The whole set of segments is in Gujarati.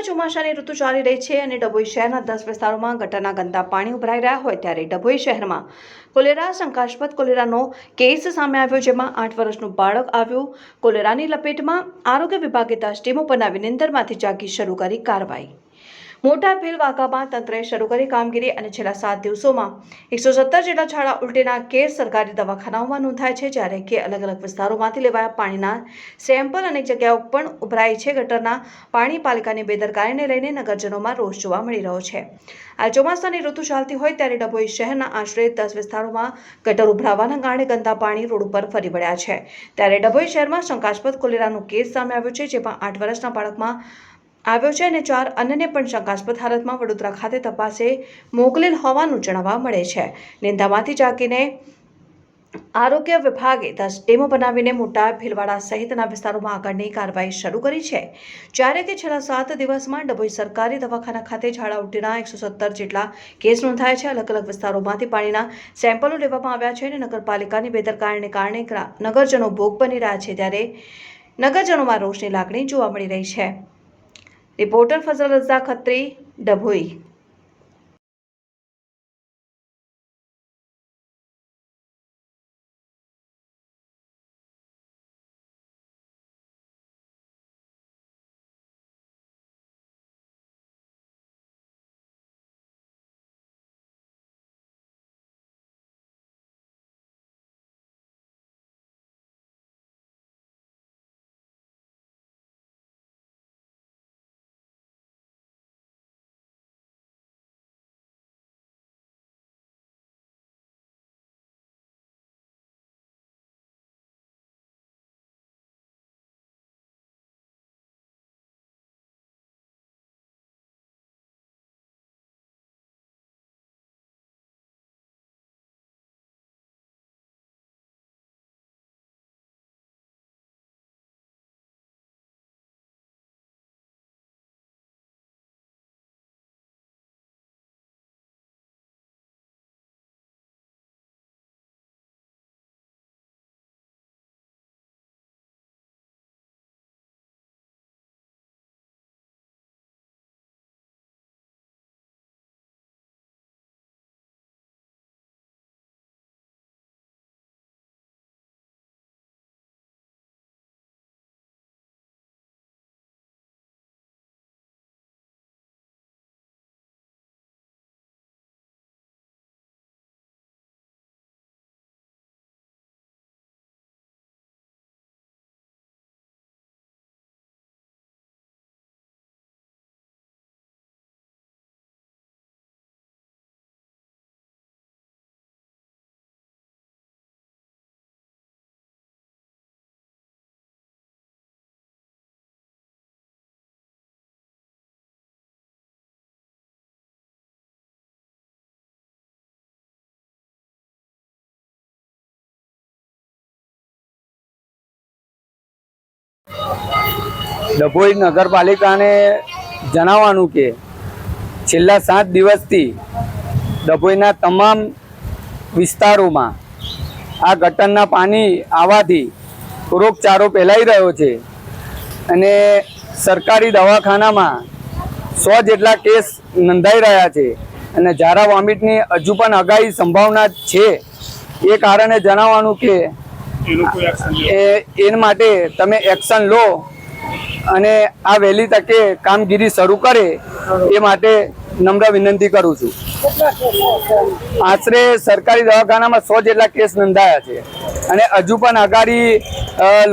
ચોમાસાની ઋતુ ચાલી રહી છે અને ડભોઈ શહેરના દસ વિસ્તારોમાં ગટરના ગંદા પાણી ઉભરાઈ રહ્યા હોય ત્યારે ડભોઈ શહેરમાં કોલેરા શંકાસ્પદ કોલેરાનો કેસ સામે આવ્યો જેમાં આઠ વર્ષનું બાળક આવ્યું. કોલેરાની લપેટમાં આરોગ્ય વિભાગે દસ ટીમો બનાવી નિંદરમાંથી જાગી શરૂ કરી કાર્યવાહી. મોટા ભીલ વાંકામાં તંત્રએ શરૂ કરી કામગીરી અને છેલ્લા સાત દિવસોમાં એકસો સત્તર જેટલા છાળા ઉલટીના કેસ સરકારી દવાખાનાઓમાં નોંધાય છે, જ્યારે કે અલગ અલગ વિસ્તારોમાંથી લેવાયા પાણીના સેમ્પલ અનેક જગ્યાઓ પણ ઉભરાય છે. ગટરના પાણી પાલિકાની બેદરકારીને લઈને નગરજનોમાં રોષ જોવા મળી રહ્યો છે. આ ચોમાસાની ઋતુ ચાલતી હોય ત્યારે ડભોઈ શહેરના આશરે દસ વિસ્તારોમાં ગટર ઉભરાવાના કારણે ગંદા પાણી રોડ ઉપર ફરી વળ્યા છે. ત્યારે ડભોઈ શહેરમાં શંકાસ્પદ કોલેરાનો કેસ સામે આવ્યો છે, જેમાં આઠ વર્ષના બાળકમાં આવ્યો છે અને ચાર અન્યને પણ શંકાસ્પદ હાલતમાં વડોદરા ખાતે તપાસે મોકલેલ હોવાનું જણાવવા મળે છે. નિંદામાંથી જાગીને આરોગ્ય વિભાગે દસ ટીમો બનાવીને મોટા ભીલવાડા સહિતના વિસ્તારોમાં આગળની કાર્યવાહી શરૂ કરી છે. જ્યારે કે છેલ્લા સાત દિવસમાં ડભોઈ સરકારી દવાખાના ખાતે ઝાડા ઉલટીના એકસો સત્તર જેટલા કેસ નોંધાયા છે. અલગ અલગ વિસ્તારોમાંથી પાણીના સેમ્પલો લેવામાં આવ્યા છે અને નગરપાલિકાની બેદરકારીને કારણે ગ્રા- નગરજનો ભોગ બની રહ્યા છે. ત્યારે નગરજનોમાં રોષની લાગણી જોવા મળી રહી છે. રિપોર્ટર ફઝલ રઝા ખત્રી ડભોઈ. ડભોઈ નગરપાલિકાને જણાવવાનું કે છેલ્લા સાત દિવસથી ડભોઈના તમામ વિસ્તારોમાં આ ગટરના પાણી આવવાથી રોગચારો ફેલાઈ રહ્યો છે અને સરકારી દવાખાનામાં સો જેટલા કેસ નોંધાઈ રહ્યા છે અને ઝારા વોમિટની હજુ પણ અગાઈ સંભાવના છે. એ કારણે જણાવવાનું કે એ એના માટે તમે એક્શન લો. અને આ વહેલી તકે કામગીરી શરૂ કરે એ માટે નમ્ર વિનંતી કરું છું. આશરે સરકારી દવાખાનામાં સો જેટલા કેસ નોંધાયા છે. અને હજુ પણ આગાડી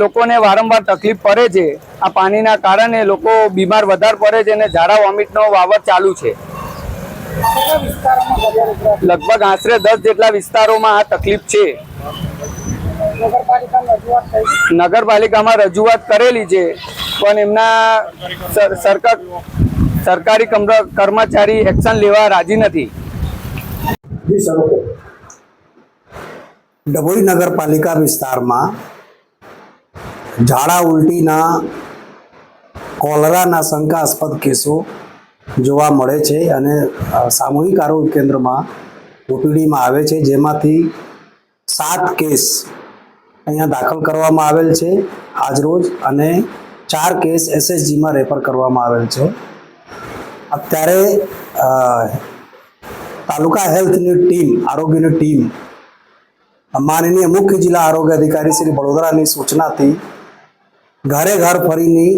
લોકોને વારંવાર તકલીફ પડે છે. આ પાણીના કારણે લોકો બીમાર વધારે પડે છે અને ઝાડા, વોમિટનો વાવર ચાલુ છે. લગભગ આશરે દસ જેટલા વિસ્તારોમાં આ તકલીફ છે. નગરપાલિકામાં રજૂઆત કરેલી છે પણ એમના સરકાર સરકારી કર્મચારી એક્શન લેવા રાજી નથી. ડભોઈ નગરપાલિકા વિસ્તારમાં ઝાડા ઉલટીના કોલરાના શંકાસ્પદ કેસો જોવા મળે છે અને સામૂહિક આરોગ્ય કેન્દ્રમાં ઓપીડીમાં આવે છે જેમાંથી સાત કેસ અહીંયા દાખલ કરવામાં આવેલ છે આજરોજ અને ચાર કેસ એસએસજીમાં રેફર કરવામાં આવેલ છે. અત્યારે તાલુકા હેલ્થની ટીમ, આરોગ્યની ટીમ, માનનીય મુખ્ય જિલ્લા આરોગ્ય અધિકારી શ્રી વડોદરાની સૂચનાથી ઘરે ઘર ફરીની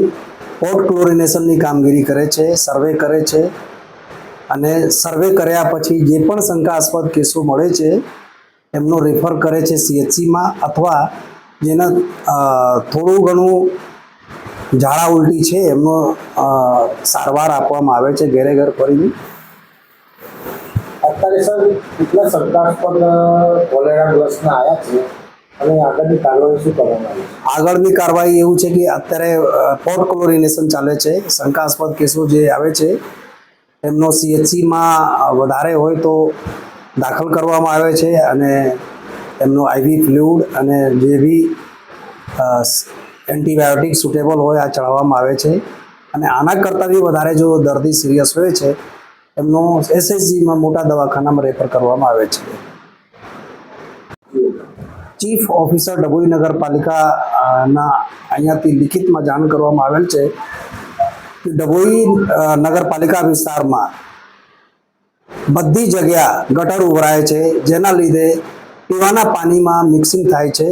પોર્ટ ક્લોરિનેશનની કામગીરી કરે છે, સર્વે કરે છે અને સર્વે કર્યા પછી જે પણ શંકાસ્પદ કેસો મળે છે એમનો રેફર કરે છે સીએચસીમાં અથવા જેના થોડું ઘણું ઝાડા ઉલટી છે એમનો સારવાર આપવામાં આવે છે ઘરે ઘર ફરીને. અત્યારે સર કેટલા શંકાસ્પદ કોલેરા કોલેરાગ્રસ્તના આવ્યા છે અને આગળની કાર્યવાહી શું કરવામાં આવી આગળની કાર્યવાહી એવું છે કે અત્યારે પોર્ટ ક્લોરિનેશન ચાલે છે. શંકાસ્પદ કેસો જે આવે છે એમનો સીએચસીમાં વધારે હોય તો દાખલ કરવામાં આવે છે અને એમનો આઈવી ફ્લુઇડ અને જે બી એન્ટીબાયોટિક સુટેબલ હોય આ ચડાવવામાં આવે છે. અને આના કરતાં બી વધારે જો દર્દી સિરિયસ હોય છે, એમનો એસએસજીમાં મોટા દવાખાનામાં રેફર કરવામાં આવે છે. ચીફ ઓફિસર ડભોઈ નગરપાલિકાના અહીંયાથી લિખિતમાં જાણ કરવામાં આવેલ છે કે ડભોઈ નગરપાલિકા વિસ્તારમાં બધી જગ્યા ગટર ઉભરાય છે, જેના લીધે પીવાના પાણીમાં મિક્સિંગ થાય છે.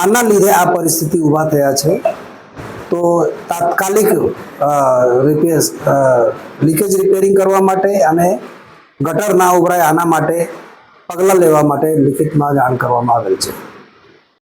આના લીધે આ પરિસ્થિતિ ઊભા થયા છે. તો તાત્કાલિક રિપેર લીકેજ રિપેરિંગ કરવા માટે અને ગટર ના ઉભરાય આના માટે પગલાં લેવા માટે લિખિતમાં જાણ કરવામાં આવેલ છે.